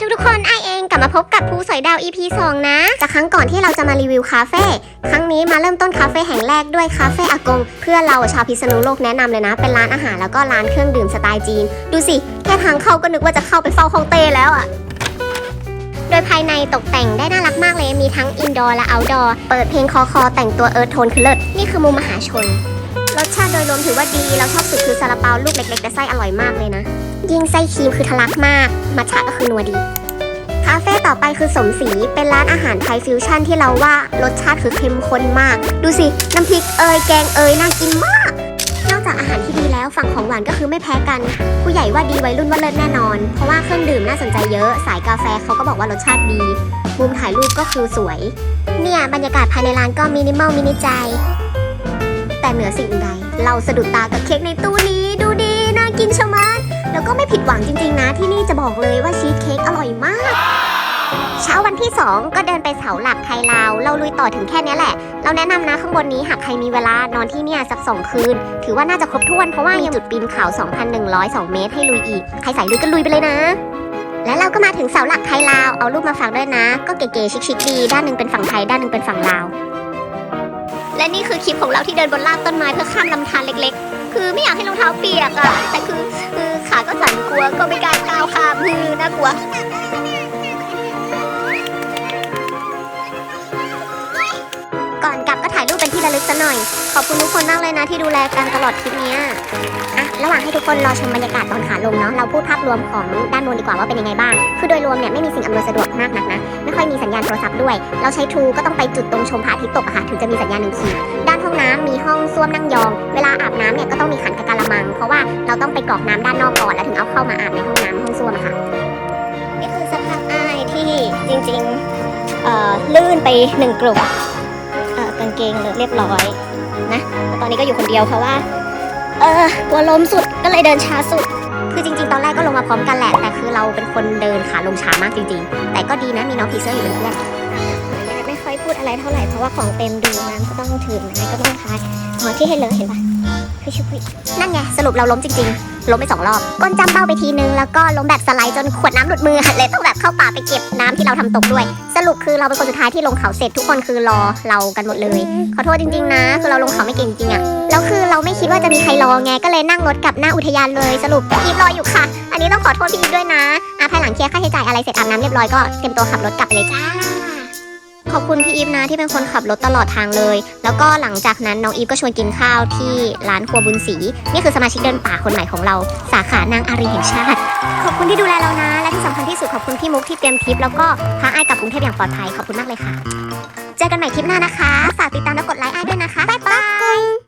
ทุกๆคนไอเองกลับมาพบกับภูสอยดาว EP 2 นะ จากครั้งก่อนที่เราจะมารีวิวคาเฟ่ครั้งนี้มาเริ่มต้นคาเฟ่แห่งแรกด้วยคาเฟ่อากง เพื่อนเราชาวพิษณุโลกแนะนำเลยนะ เป็นร้านอาหารแล้วก็ร้านเครื่องดื่มสไตล์จีน ดูสิ แค่ทางเข้าก็นึกว่าจะเข้าไปเฝ้าฮ่องเต้แล้วอะโดยภายในตกแต่งได้น่ารักมากเลยมีทั้งอินดอร์และเอาท์ดอร์เปิดเพลงคอคอแต่งตัวเอิร์ธโทนคือเลิศนี่คือมุมมหาชนรสชาติโดยรวมถือว่าดีเราชอบสุดคือซาลาเปาลูกเล็กๆแต่ไส้อร่อยมากเลยนะ ยิ่งไส้ครีมคือทะลักมาก มัทฉะก็คือนัวดี คาเฟ่ต่อไปคือสมศรี เป็นร้านอาหารไทยฟิวชั่นที่เราว่ารสชาติคือเข้มข้นมาก ดูสิ น้ำพริกเอยแกงเอยน่ากินมาก นอกจากอาหารที่ดีแล้วฝั่งของหวานก็คือไม่แพ้กัน ผู้ใหญ่ว่าดีวัยรุ่นว่าเลิศแน่นอน เพราะว่าเครื่องดื่มน่าสนใจเยอะ สายกาแฟเขาก็บอกว่ารสชาติดีมุมถ่ายรูปก็คือสวย เนี่ยบรรยากาศภายในร้านก็มินิมอลมินิใจ แต่เหนือสิ่งใด เราสะดุดตากับเค้กในตู้นี้ดูดีน่ากินชะมัด แล้วก็ไม่ผิดหวังจริงๆนะที่นี่จะบอกเลยว่าชีสเค้กอร่อยมาก เช้าวันที่ 2 ก็เดินไปเสาหลักไทยลาว เราลุยต่อถึงแค่นี้แหละ เราแนะนำนะข้างบนนี้หากใครมีเวลานอนที่เนี่ยสัก2คืน ถือว่าน่าจะครบถ้วนเพราะว่ายังมีจุดปีนเขา2,102 เมตรให้ลุยอีก ใครใส่ลุยก็ลุยไปเลยนะ แล้วเราก็มาถึงเสาหลักไทยลาว เอารูปมาฝากด้วยนะ ก็เก๋ๆชิคๆดี ด้านหนึ่งเป็นฝั่งไทย ด้านหนึ่งเป็นฝั่งลาว และนี่คือคลิปของเราที่เดินบนรากต้นไม้เพื่อข้ามลำธารเล็กๆ คือไม่อยากให้รองเท้าเปียกอะแต่คือคือ ก็สั่นกลัวก็ไม่กล้าก้าวข้ามือน่ากลัวก่อนกลับก็ถ่ายรูปเป็นที่ระลึกซะหน่อย ขอบคุณทุกคนมากเลยนะที่ดูแลกันตลอดทริปเนี้ยอะระหว่างให้ทุกคนรอชมบรรยากาศตอนขาลงเนาะ เราพูดภาพรวมของด้านบนดีกว่าว่าเป็นยังไงบ้าง คือโดยรวมเนี่ยไม่มีสิ่งอำนวยสะดวกมากนักนะ ไม่ค่อยมีสัญญาณโทรศัพท์ด้วย เราใช้ทรูก็ต้องไปจุดตรงชมพระอาทิตย์ตกอะค่ะถึงจะมีสัญญาณหนึ่งขีดด้น องน้ำมีห้องส้วมนั่งยอง เวลาอาบน้ำเนี่ยก็ต้องมีขันกับกะละมัง เพราะว่าเราต้องไปกรอกน้ำด้านนอกก่อนแล้วถึงเอาเข้ามาอาบในห้องน้ำห้องส้วมอะค่ะนี่คือสภาพอ้ายที่จริงๆเอ่อลื่นไปหนึ่งกลุ่มเอ่อกางเกงเลยเรียบร้อยนะแต่ตอนนี้ก็อยู่คนเดียวเพราะว่า เออกลัวล้มสุดก็เลยเดินช้าสุด คือจริง ๆ ตอนแรกก็ลงมาพร้อมกันแหละ แต่คือเราเป็นคนเดินขาลงช้ามากจริง ๆ แต่ก็ดีนะมีน้องพีเซอร์อยู่เป็นเพื่อนไม่ค่อยพู ดอะไรเท่าไหร่เพราะว่าของเต็มดูน้ำก็ต้องถือไม้ก็ต้องพายอ๋อที่ให้เลยเห็นปะคือชุบนั่นไงสรุปเราล้มจริง ๆ ล้มไปสองรอบก้นจำเป้าไปทีนึงแล้วก็ล้มแบบสไลด์จนขวดน้ำหลุดมือเลยต้องแบบเข้าป่าไปเก็บน้ำที่เราทำตกด้วย สรุปคือเราเป็นคนสุดท้ายที่ลงเขาเสร็จทุกคนคือรอเรากันหมดเลย ขอโทษจริง ๆ นะ คือเราลงเขาไม่เก่งจริงอะแล้วคือเราไม่คิดว่าจะมีใครรอไงก็เลยนั่งรถกลับหน้าอุทยานเลย สรุปพี่อีฟรออยู่ค่ะ อันนี้ต้องขอโทษพี่อีฟด้วยนะอะภายหลังเคลียร์ค่าใช้จ่ายอะไรเสร็จอาบน้ำเรียบร้อยก็เตรียมตัวขับรถกลับไปเลยจ้า ขอบคุณพี่อีฟนะที่เป็นคนขับรถตลอดทางเลย แล้วก็หลังจากนั้นน้องอีฟก็ชวนกินข้าวที่ร้านครัวบุญศรีนี่คือสมาชิกเดินป่าคนใหม่ของเรา สาขานางอารีแห่งชาติ ขอบคุณที่ดูแลเรานะ และที่สำคัญที่สุดขอบคุณพี่มุกที่เตรียมทริปแล้วก็พาไอ้กลับกรุงเทพอย่างปลอดภัยขอบคุณมากเลยค่ะ เจอกันใหม่ทริปหน้านะคะ ฝากติดตามและกดไลค์